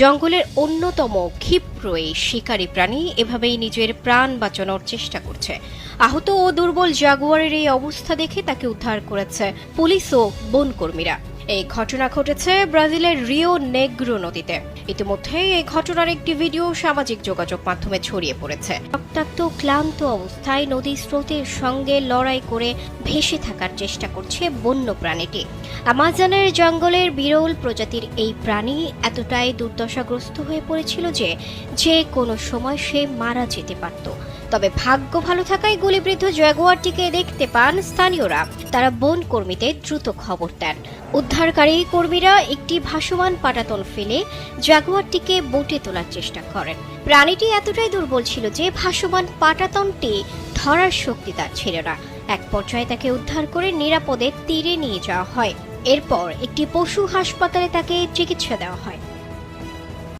জঙ্গলের অন্যতম ক্ষিপ্র এই শিকারী প্রাণী এভাবেই নিজের প্রাণ বাঁচানোর চেষ্টা করছে। আহত ও দুর্বল জাগুয়ারের এই অবস্থা দেখে তাকে উদ্ধার করেছে পুলিশ ও বনকর্মীরা। এই ঘটনা ঘটেছে ব্রাজিলের রিও নেগ্রো নদীতে। ইতিমধ্যে এই ঘটনার একটি ভিডিও সামাজিক যোগাযোগ মাধ্যমে ছড়িয়ে পড়েছে। রক্তাক্ত, ক্লান্ত অবস্থায় নদীর স্রোতের সঙ্গে লড়াই করে ভেসে থাকার চেষ্টা করছে বন্য প্রাণীটি। আমাজনের জঙ্গলের বিরল প্রজাতির এই প্রাণী এতটাই দুর্দশাগ্রস্ত হয়ে পড়েছিল যে যে কোনো সময় সে মারা যেতে পারত। তবে ভাগ্য ভালো থাকায় গুলিবৃদ্ধ জাগুয়ারটিকে দেখতে পান স্থানীয়রা। তারা বন কর্মীদের দ্রুত খবর দেন। উদ্ধারকারী কর্মীরা একটি ভাসমান পাটাতন ফেলে জাগুয়ারটিকে বোটে তোলার চেষ্টা করেন। প্রাণীটি এতটাই দুর্বল ছিল যে ভাসমান পাটাতনটি ধরার শক্তি তার ছিল না। এক পর্যায়ে তাকে উদ্ধার করে নিরাপদে তীরে নিয়ে যাওয়া হয়। এরপর একটি পশু হাসপাতালে তাকে চিকিৎসা দেওয়া হয়।